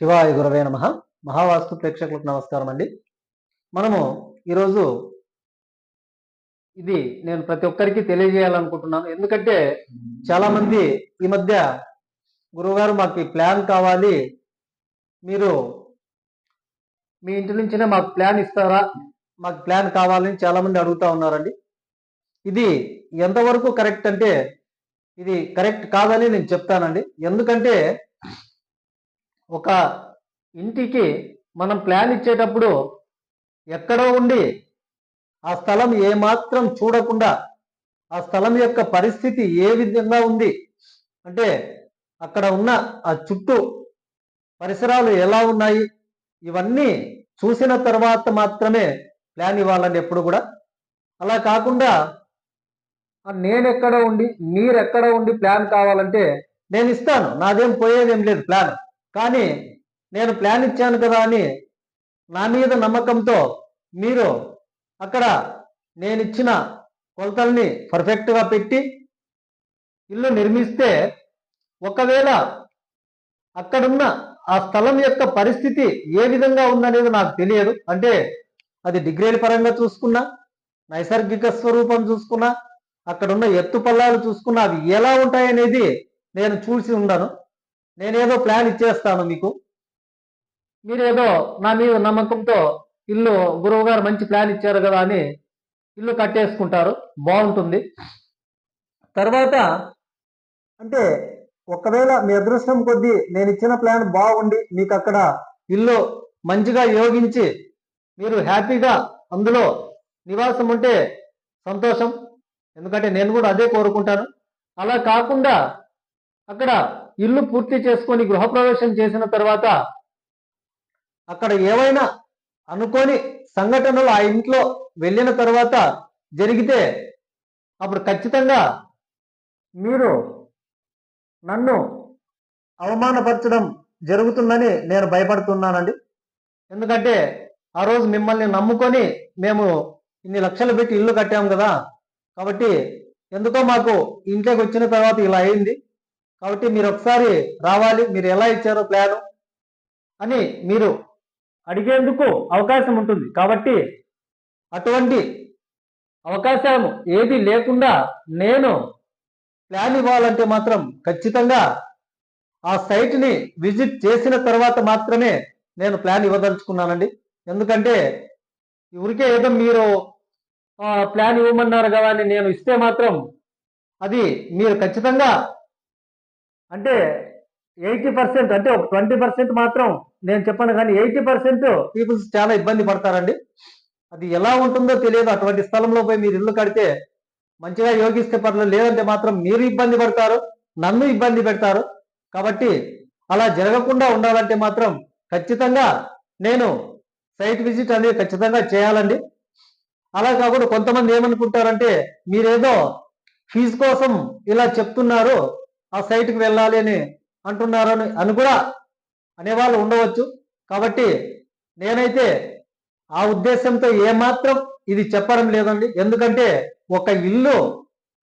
శివాయ గురవే నమ. మహావాస్తు ప్రేక్షకులకు నమస్కారం అండి. మనము ఈరోజు ఇది నేను ప్రతి ఒక్కరికి తెలియజేయాలనుకుంటున్నాను. ఎందుకంటే చాలా మంది ఈ మధ్య గురువుగారు మాకు ప్లాన్ కావాలి. మీరు మీ ఇంటి నుంచినే మాకు ప్లాన్ ఇస్తారా? మాకు ప్లాన్ కావాలని చాలా మంది అడుగుతా ఉన్నారండి. ఇది ఎంతవరకు కరెక్ట్ అంటే ఇది కరెక్ట్ కాదని నేను చెప్తానండి. ఎందుకంటే ఒక ఇంటికి మనం ప్లాన్ ఇచ్చేటప్పుడు ఎక్కడో ఉండి ఆ స్థలం ఏమాత్రం చూడకుండా ఆ స్థలం యొక్క పరిస్థితి ఏ విధంగా ఉంది? అంటే అక్కడ ఉన్న ఆ చుట్టూ పరిసరాలు ఎలా ఉన్నాయి? ఇవన్నీ చూసిన తర్వాత మాత్రమే ప్లాన్ ఇవ్వాలని ఎప్పుడు కూడా. అలా కాకుండా నేను ఎక్కడ ఉండి మీరు ఎక్కడ ఉండి ప్లాన్ కావాలంటే నేను ఇస్తాను. నాదేం పోయేదేం లేదు ప్లాన్. కానీ నేను ప్లాన్ ఇచ్చాను కదా అని నా మీద నమ్మకంతో మీరు అక్కడ నేను ఇచ్చిన కొలతల్ని పర్ఫెక్ట్గా పెట్టి ఇల్లు నిర్మిస్తే ఒకవేళ అక్కడున్న ఆ స్థలం యొక్క పరిస్థితి ఏ విధంగా ఉందనేది నాకు తెలియదు. అంటే అది డిగ్రీల పరంగా చూసుకున్నా నైసర్గిక స్వరూపం చూసుకున్నా అక్కడున్న ఎత్తు పల్లాలు చూసుకున్నా అవి ఎలా ఉంటాయనేది నేను చూసి ఉండను. నేనేదో ప్లాన్ ఇచ్చేస్తాను మీకు. మీరేదో నా మీద నమ్మకంతో ఇల్లు గురువు గారు మంచి ప్లాన్ ఇచ్చారు కదా అని ఇల్లు కట్టేసుకుంటారు. బాగుంటుంది. తర్వాత అంటే ఒకవేళ మీ అదృష్టం కొద్దీ నేను ఇచ్చిన ప్లాన్ బాగుండి మీకు అక్కడ ఇల్లు మంచిగా యోగించి మీరు హ్యాపీగా అందులో నివాసం ఉంటే సంతోషం. ఎందుకంటే నేను కూడా అదే కోరుకుంటాను. అలా కాకుండా అక్కడ ఇల్లు పూర్తి చేసుకొని గృహప్రవేశం చేసిన తర్వాత అక్కడ ఏవైనా అనుకోని సంఘటనలు ఆ ఇంట్లో వెళ్ళిన తర్వాత జరిగితే అప్పుడు ఖచ్చితంగా మీరు నన్ను అవమానపరచడం జరుగుతుందని నేను భయపడుతున్నానండి. ఎందుకంటే ఆ రోజు మిమ్మల్ని నమ్ముకొని మేము ఇన్ని లక్షలు పెట్టి ఇల్లు కట్టాము కదా. కాబట్టి ఎందుకో మాకు ఇంట్లోకి వచ్చిన తర్వాత ఇలా అయింది. కాబట్టి మీరు ఒకసారి రావాలి మీరు ఎలా ఇచ్చారో ప్లాను అని మీరు అడిగేందుకు అవకాశం ఉంటుంది. కాబట్టి అటువంటి అవకాశం ఏది లేకుండా నేను ప్లాన్ ఇవ్వాలంటే మాత్రం ఖచ్చితంగా ఆ సైట్ని విజిట్ చేసిన తర్వాత మాత్రమే నేను ప్లాన్ ఇవ్వదలుచుకున్నానండి. ఎందుకంటే ఊరికే ఏదో మీరు ప్లాన్ ఇవ్వమన్నారు కదా అని నేను ఇస్తే మాత్రం అది మీరు ఖచ్చితంగా అంటే ఎయిటీ పర్సెంట్ అంటే ఒక ట్వంటీ పర్సెంట్ మాత్రం నేను చెప్పాను కానీ ఎయిటీ పర్సెంట్ పీపుల్స్ చాలా ఇబ్బంది పడతారండి. అది ఎలా ఉంటుందో తెలియదు. అటువంటి స్థలంలో పోయి మీరు ఇల్లు కడితే మంచిగా యోగిస్తే పర్లేదు. లేదంటే మాత్రం మీరు ఇబ్బంది పడతారు నన్ను ఇబ్బంది పెడతారు. కాబట్టి అలా జరగకుండా ఉండాలంటే మాత్రం ఖచ్చితంగా నేను సైట్ విజిట్ అనేది ఖచ్చితంగా చేయాలండి. అలా కాకుండా కొంతమంది ఏమనుకుంటారంటే మీరేదో ఫీజు కోసం ఇలా చెప్తున్నారు ఆ సైట్కి వెళ్ళాలి అని అంటున్నారు అని అని కూడా అనేవాళ్ళు ఉండవచ్చు. కాబట్టి నేనైతే ఆ ఉద్దేశంతో ఏమాత్రం ఇది చెప్పడం లేదండి. ఎందుకంటే ఒక ఇల్లు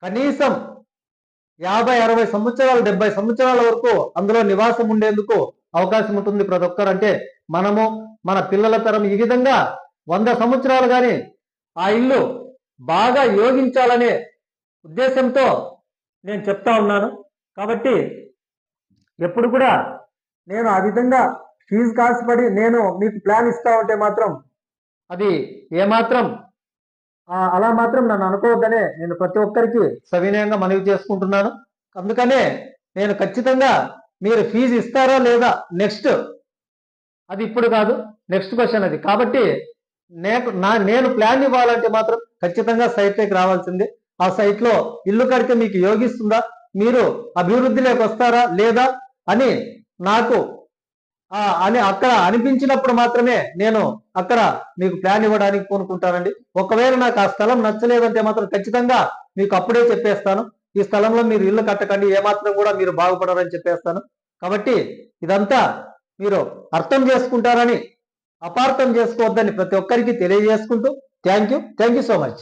కనీసం యాభై అరవై సంవత్సరాలు డెబ్బై సంవత్సరాల వరకు అందులో నివాసం ఉండేందుకు అవకాశం ఉంటుంది ప్రతి ఒక్కరు అంటే మనము మన పిల్లల తరం ఈ విధంగా వంద సంవత్సరాలు కానీ ఆ ఇల్లు బాగా యోగించాలనే ఉద్దేశంతో నేను చెప్తా ఉన్నాను. కాబట్టి ఎప్పుడు కూడా నేను ఆ విధంగా ఫీజు కాసుపడి నేను మీకు ప్లాన్ ఇస్తా ఉంటే మాత్రం అది ఏమాత్రం అలా మాత్రం నన్ను అనుకోవద్దనే నేను ప్రతి ఒక్కరికి సవినయంగా మనవి చేసుకుంటున్నాను. అందుకనే నేను ఖచ్చితంగా మీరు ఫీజు ఇస్తారా లేదా నెక్స్ట్ అది ఇప్పుడు కాదు నెక్స్ట్ క్వశ్చన్ అది. కాబట్టి నేను నా నేను ప్లాన్ ఇవ్వాలంటే మాత్రం ఖచ్చితంగా సైట్లోకి రావాల్సిందే. ఆ సైట్లో ఇల్లు కడితే మీకు యోగిస్తుందా? మీరు అభివృద్ధిలోకి వస్తారా? లేదా? అని నాకు అని అక్కడ అనిపించినప్పుడు మాత్రమే నేను అక్కడ మీకు ప్లాన్ ఇవ్వడానికి కోరుకుంటానండి ఒకవేళ నాకు ఆ స్థలం నచ్చలేదంటే మాత్రం ఖచ్చితంగా మీకు అప్పుడే చెప్పేస్తాను. ఈ స్థలంలో మీరు ఇల్లు కట్టకండి ఏమాత్రం కూడా మీరు బాగుపడరని చెప్పేస్తాను. కాబట్టి ఇదంతా మీరు అర్థం చేసుకుంటారని అపార్థం చేసుకోవద్దని ప్రతి ఒక్కరికి తెలియజేసుకుంటూ thank you. Thank you so much.